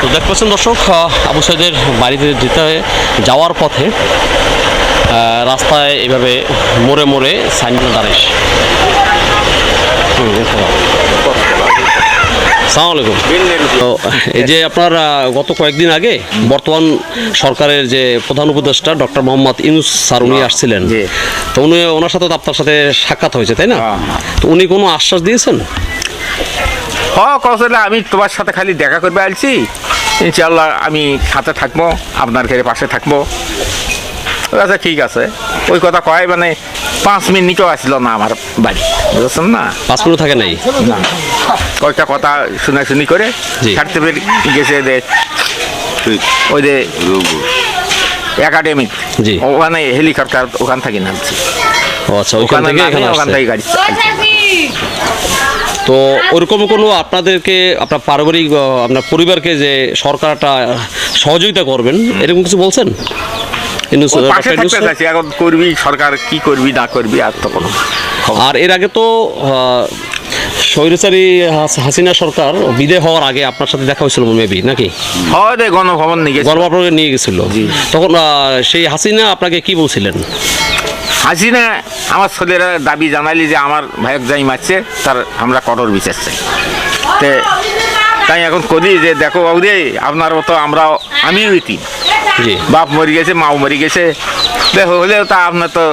তো দেখতে পাচ্ছেন দর্শক আবু সাইদের বাড়িতে যেতে যাওয়ার পথে রাস্তায় এভাবে মোড়ে মোড়ে সাইনবোর্ড সালাম আলাইকুম। তো এই যে আপনার গত কয়েকদিন আগে বর্তমান সরকারের যে প্রধান উপদেষ্টা ডক্টর মোহাম্মদ ইউনুস স্যার উনি আসছিলেন। জি। তো উনি ওনার সাথে আপনার সাথে সাক্ষাৎ হয়েছে তাই না? হ্যাঁ, হ্যাঁ। তো উনি কোনো আশ্বাস দিয়েছেন? হ কৌশলে আমি তোমার সাথে খালি দেখা করবে আসছি ইনশাল্লাহ আমি সাথে থাকব আপনার ঘরে পাশে থাকব। আচ্ছা ঠিক আছে। ওই কথা কয় মানে পাঁচ মিনিটও আসলো না আমার বাড়ি বুঝছেন না? পাঁচ মিনিট থাকে নাই? কয়েকটা কথা শুনে শুনি করে। ছাড়তে পেরে গেছে যে ওই যে একাডেমিক। ওখানে হেলিকপ্টার ওখান থেকে নামছে। ও আচ্ছা ওখানে থেকে ওখান থেকে গাড়ি। তো ওরকম কোনো আপনাদেরকে আপনার পারিবারিক আপনার পরিবারকে যে সরকারটা সহযোগিতা করবেন এরকম কিছু বলছেন? এখন করবি সরকার কি করবি না করবি আর তো কোনো আর এর আগে তো স্বৈরাচারী হাসিনা সরকার বিদায় হওয়ার আগে আপনার সাথে দেখা হয়েছিল মেবি নাকি? হয় রে গণভবন নিয়ে গেছে নিয়ে গেছিল। তখন আহ, সেই হাসিনা আপনাকে কি বলছিলেন? হাসিনা আমার ছেলেরা দাবি জানালি যে আমার ভাইক যাই মারছে তার আমরা কঠোর বিচার চাই। তে তাই এখন করি যে দেখো বাবু রে আপনার মতো আমরা আমিও ইতি বাপ মরে গেছে মাও মরে গেছে। দেখো হলেও তা আপনার তো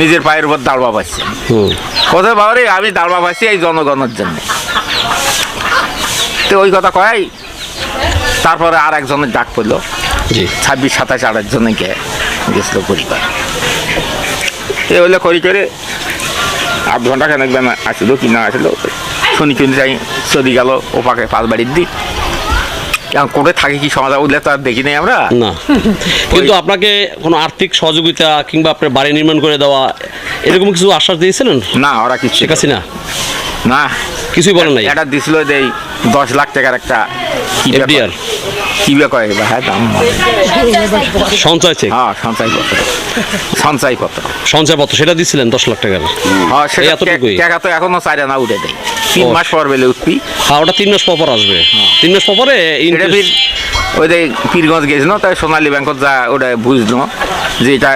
নিজের পায়ের উপর দাঁড়বা পাচ্ছেন হুম। কোথায় বাবা রে আমি দাঁড়বা পাচ্ছি এই জনগণের জন্য। তো ওই কথা কয় তারপরে আর একজনের ডাক পড়ল। ছাব্বিশ সাতাশ আঠাশ জনে গে গেছিল পরিবার এ হলে করি করে আধ ঘণ্টা খানেক বেলা আসলো কি না আসলো। শুনি শুনি যাই চলি গেল ও পাকে পাঁচ বাড়ির দিক। কোর্টে থাকে কি সমাজ উঠলে তো আর দেখি নাই আমরা। না। কিন্তু আপনাকে কোনো আর্থিক সহযোগিতা কিংবা আপনার বাড়ি নির্মাণ করে দেওয়া এরকম কিছু আশ্বাস দিয়েছিলেন? না ওরা কিছু শেখ হাসিনা? না। কিছুই বলেন নাই? এটা দিছিল এই দশ লাখ টাকার একটা কি ব্যাপার? FDR কি বে কয় বা হ্যাঁ দাম সঞ্চয় চেক হ্যাঁ সঞ্চয়পত্র সঞ্চয়পত্র সঞ্চয়পত্র সেটা দিচ্ছিলেন দশ লাখ টাকার। হ্যাঁ সেটা এতটুকুই? টাকা তো এখনও চাইরে না উঠে দেয়। তিন মাস পর বেলে উঠবি। হ্যাঁ ওটা তিন মাস পর আসবে। তিন মাস পরে ওই যে পীরগঞ্জ গেছিল তাই সোনালী ব্যাংকত যা ওটা বুঝলো যে এটা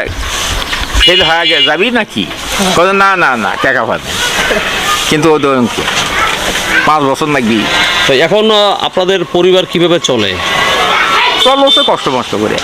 ফেল হয়ে গে যাবি নাকি? না না না টাকা পাবে কিন্তু ও পাঁচ বছর লাগবি। তো এখন আপনাদের পরিবার কীভাবে চলে? চলো তো কষ্ট মষ্ট করে।